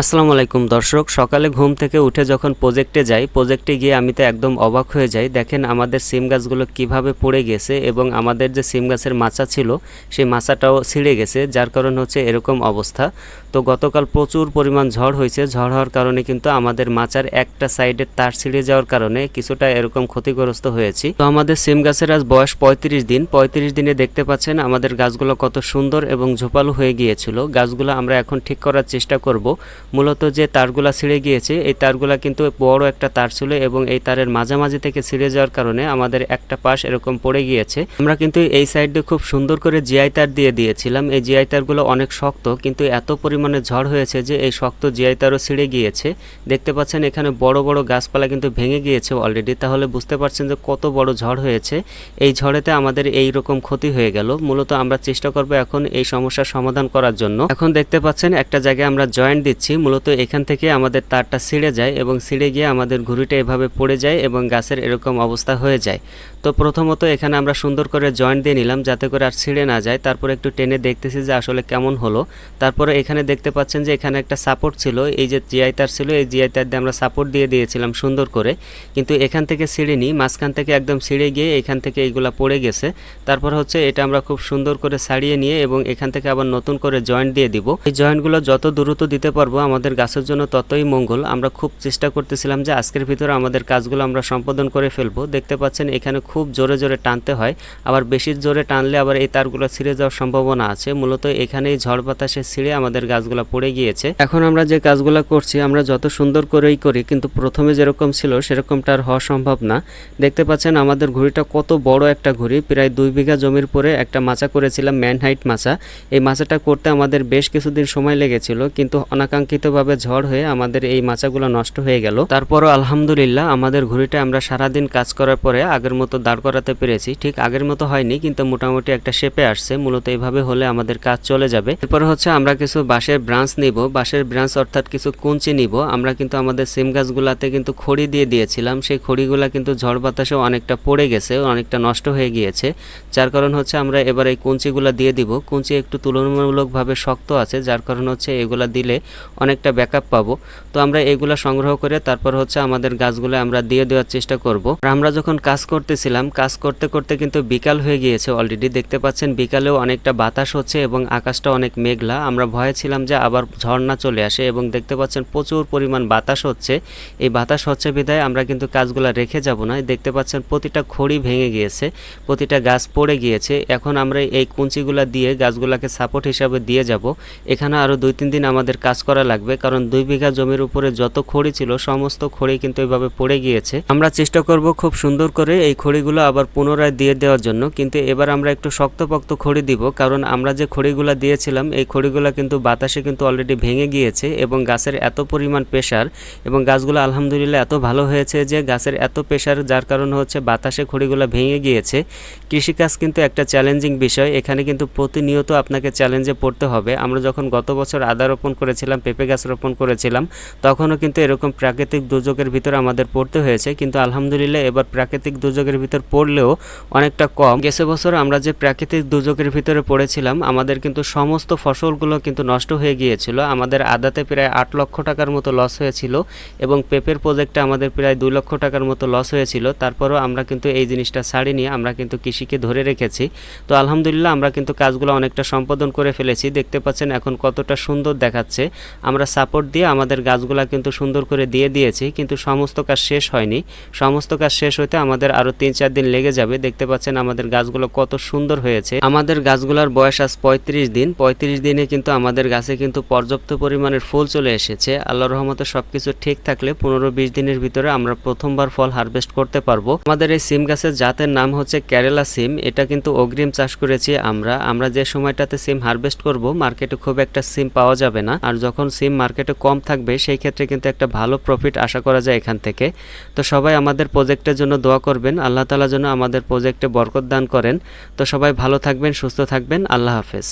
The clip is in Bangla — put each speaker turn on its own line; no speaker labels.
আসসালামু আলাইকুম দর্শক, সকালে ঘুম থেকে উঠে যখন প্রজেক্টে যাই প্রজেক্টে গিয়ে আমি তো একদম অবাক হয়ে যাই। দেখেন আমাদের সিম গাছগুলো কীভাবে পড়ে গেছে এবং আমাদের যে সিম গাছের মাচা ছিল, সেই মাচাটাও ছিঁড়ে গেছে, যার কারণ হচ্ছে এরকম অবস্থা। তো গতকাল প্রচুর পরিমাণ ঝড় হয়েছে। ঝড় হওয়ার কারণে কিন্তু আমাদের মাচার একটা সাইডের তার ছিঁড়ে যাওয়ার কারণে কিছুটা এরকম ক্ষতিগ্রস্ত হয়েছি। তো আমাদের সিম গাছের আজ বয়স পঁয়ত্রিশ দিন। পঁয়ত্রিশ দিনে দেখতে পাচ্ছেন আমাদের গাছগুলো কত সুন্দর এবং ঝোপালো হয়ে গিয়েছিল। গাছগুলো আমরা এখন ঠিক করার চেষ্টা করব। মূলত যে তারগুলা ছিঁড়ে গিয়েছে, এই তারগুলা কিন্তু বড় একটা তার ছিল এবং এই তারের মাঝামাঝি থেকে ছিঁড়ে যাওয়ার কারণে আমাদের একটা পাশ এরকম পড়ে গিয়েছে। আমরা কিন্তু এই সাইডে খুব সুন্দর করে জিআই তার দিয়ে দিয়েছিলাম। এই জিআই তারগুলো অনেক শক্ত, কিন্তু এত পরিমাণে ঝড় হয়েছে যে এই শক্ত জিআই তারও ছিঁড়ে গিয়েছে। দেখতে পাচ্ছেন এখানে বড় বড় গাছপালা কিন্তু ভেঙে গিয়েছে অলরেডি তাহলে বুঝতে পারছেন যে কত বড় ঝড় হয়েছে। এই ঝড়েতে আমাদের এই রকম ক্ষতি হয়ে গেল। মূলত আমরা চেষ্টা করব এখন এই সমস্যার সমাধান করার জন্য। এখন দেখতে পাচ্ছেন একটা জায়গায় আমরা জয়েন্ট দিচ্ছি। মূলত এখান থেকে আমাদের তারটা ছিঁড়ে যায় এবং ছিঁড়ে গিয়ে আমাদের ঘুড়িটা এভাবে পড়ে যায় এবং গাছের এরকম অবস্থা হয়ে যায়। তো প্রথমত এখানে আমরা সুন্দর করে জয়েন্ট দিয়ে নিলাম যাতে করে আর ছিঁড়ে না যায়। তারপরে একটু টেনে দেখতেছি যে আসলে কেমন হলো। তারপরে এখানে দেখতে পাচ্ছেন যে এখানে একটা সাপোর্ট ছিল, এই যে জিআই তার ছিল, এই জিআই তার দিয়ে আমরা সাপোর্ট দিয়ে দিয়েছিলাম সুন্দর করে। কিন্তু এখান থেকে ছিঁড়ে নিই মাঝখান থেকে একদম ছিঁড়ে গিয়ে এখান থেকে এইগুলা পড়ে গেছে। তারপর হচ্ছে এটা আমরা খুব সুন্দর করে ছাড়িয়ে নিয়ে এবং এখান থেকে আবার নতুন করে জয়েন্ট দিয়ে দিব। এই জয়েন্টগুলো যত দ্রুত দিতে পারব আমাদের গাছের জন্য ততই মঙ্গল। আমরা খুব চেষ্টা করতেছিলাম যে আজকের ভিতরে আমাদের কাজগুলো আমরা সম্পাদন করে ফেলব। দেখতে পাচ্ছেন এখানে খুব জোরে জোরে টানতে হয়। আবার বেশি জোরে টানলে আবার এই তারগুলো ছিঁড়ে যাওয়ার সম্ভাবনা আছে। মূলত এখানেই ঝড় বাতাসে ছিঁড়ে আমাদের গাছগুলো পড়ে গিয়েছে। এখন আমরা যে কাজগুলো করছি, আমরা যত সুন্দর করেই করি, কিন্তু প্রথমে যেরকম ছিল সেরকমটা আর হওয়া সম্ভব না। দেখতে পাচ্ছেন আমাদের ঘুড়িটা কত বড় একটা ঘুড়ি। প্রায় দুই বিঘা জমির পরে একটা মাচা করেছিলাম ম্যান হাইট মাচা। এই মাচাটা করতে আমাদের বেশ কিছুদিন সময় লেগেছিল, কিন্তু অনাকাঙ্ক্ষিতভাবে ঝড় হয়ে আমাদের এই মাচাগুলো নষ্ট হয়ে গেল। তারপরও আলহামদুলিল্লাহ আমাদের ঘুড়িটা আমরা সারাদিন কাজ করার পরে আগের মতো দাঁড় করাতে পেরেছি। ঠিক আগের মতো হয়নি, কিন্তু মোটামুটি একটা শেপে আসছে। মূলত এইভাবে হলে আমাদের কাজ চলে যাবে। এরপরে হচ্ছে আমরা কিছু বাঁশের ব্রাঞ্চ নিব। বাঁশের ব্রাঞ্চ অর্থাৎ কিছু কুঞ্চি নিব। আমরা কিন্তু আমাদের সিম গাছগুলাতে কিন্তু খড়ি দিয়ে দিয়েছিলাম। সেই খড়িগুলা কিন্তু ঝড় বাতাসে অনেকটা পড়ে গেছে, অনেকটা নষ্ট হয়ে গিয়েছে। যার কারণ হচ্ছে আমরা এবার এই কুঞ্চিগুলা দিয়ে দিব। কুঞ্চি একটু তুলনামূলকভাবে শক্ত আছে, যার কারণ হচ্ছে এগুলা দিলে অনেকটা ব্যাকআপ পাবো। তো আমরা এগুলা সংগ্রহ করে তারপর হচ্ছে আমাদের গাছগুলো আমরা দিয়ে দেওয়ার চেষ্টা করব। আমরা যখন কাজ করতেছিলাম, কাজ করতে করতে কিন্তু বিকাল হয়ে গিয়েছে অলরেডি দেখতে পাচ্ছেন বিকালেও অনেকটা বাতাস হচ্ছে এবং আকাশটা অনেক মেঘলা। আমরা ভয়ে ছিলাম যে আবার ঝর্ণা চলে আসে এবং দেখতে পাচ্ছেন প্রচুর পরিমাণ বাতাস হচ্ছে। এই বাতাস হচ্ছে বিধায় আমরা কিন্তু কাজগুলো রেখে যাব না। দেখতে পাচ্ছেন প্রতিটা খড়ি ভেঙে গিয়েছে, প্রতিটা গাছ পড়ে গিয়েছে। এখন আমরা এই কুঞ্চিগুলা দিয়ে গাছগুলাকে সাপোর্ট হিসাবে দিয়ে যাব। এখানে আরও দুই, তিন দিন আমাদের কাজ করা লাগবে, কারণ দুই বিঘা জমির উপরে যত খড়ি ছিল, সমস্ত খড়ি কিন্তু এভাবে পড়ে গিয়েছে। আমরা চেষ্টা করব খুব সুন্দর করে এই খড়িগুলো আবার পুনরায় দিয়ে দেওয়ার জন্য, কিন্তু এবার আমরা একটু শক্তপোক্ত খড়ি দিব, কারণ আমরা যে খড়িগুলো দিয়েছিলাম, এই খড়িগুলো কিন্তু বাতাসে কিন্তু অলরেডি ভেঙে গিয়েছে এবং গাছের এত পরিমাণ প্রেশার এবং গাছগুলো আলহামদুলিল্লাহ এত ভালো হয়েছে যে গাছের এত প্রেশার যার কারণ হচ্ছে বাতাসে খড়িগুলো ভেঙে গিয়েছে। কৃষিকাজ কিন্তু একটা চ্যালেঞ্জিং বিষয়। এখানে কিন্তু প্রতিনিয়ত আপনাকে চ্যালেঞ্জে পড়তে হবে। আমরা যখন গত বছর আদা রোপণ করেছিলাম, পেঁপে গাছ রোপণ করেছিলাম, তখনও কিন্তু এরকম প্রাকৃতিক দুর্যোগের ভিতর আমাদের পড়তে হয়েছে। কিন্তু আলহামদুলিল্লাহ এবার প্রাকৃতিক দুর্যোগের ভিতর পড়লেও অনেকটা কম। গেছে বছর আমরা যে প্রাকৃতিক দুর্যোগের ভিতরে পড়েছিলাম, আমাদের কিন্তু সমস্ত ফসলগুলো কিন্তু নষ্ট হয়ে গিয়েছিল। আমাদের আদাতে প্রায় আট লক্ষ টাকার মতো লস হয়েছিল এবং পেপের প্রজেক্টে আমাদের প্রায় দুই লক্ষ টাকার মতো লস হয়েছিল। তারপরও আমরা কিন্তু এই জিনিসটা ছাড়িনি। আমরা কিন্তু কৃষিকে ধরে রেখেছি। তো আলহামদুলিল্লাহ আমরা কিন্তু কাজগুলো অনেকটা সম্পাদন করে ফেলেছি। দেখতে পাচ্ছেন এখন কতটা সুন্দর দেখাচ্ছে। আমরা সাপোর্ট দিয়ে আমাদের গাছগুলা কিন্তু সুন্দর করে দিয়ে দিয়েছি, কিন্তু সমস্ত কাজ শেষ হয়নি। সমস্ত কাজ শেষ হতে আমাদের আরও তিন চার দিন লেগে যাবে। দেখতে পাচ্ছেন আমাদের গাছগুলো কত সুন্দর হয়েছে। আমাদের গাছগুলোর বয়স আজ পঁয়ত্রিশ দিন। পঁয়ত্রিশ দিনে কিন্তু আমাদের গাছে কিন্তু পর্যাপ্ত পরিমাণের ফুল চলে এসেছে। আল্লাহ রহমতে সবকিছু ঠিক থাকলে পনেরো বিশ দিনের ভিতরে আমরা প্রথমবার ফল হারভেস্ট করতে পারব। আমাদের এই সিম গাছের জাতের নাম হচ্ছে কেরালা সিম, এটা কিন্তু অগ্রিম চাষ করেছি আমরা। আমরা যে সময়টাতে সিম হারভেস্ট করব, মার্কেটে খুব একটা সিম পাওয়া যাবে না। আর যখন সিম মার্কেটে কম থাকবে, সেই ক্ষেত্রে কিন্তু একটা ভালো প্রফিট আশা করা যায় এখান থেকে। তো সবাই আমাদের প্রজেক্টের জন্য দোয়া করবেন। আল্লাহ তালা যেন আমাদের প্রজেক্টে বরকত দান করেন। তো সবাই ভালো থাকবেন, সুস্থ থাকবেন। আল্লাহ হাফেজ।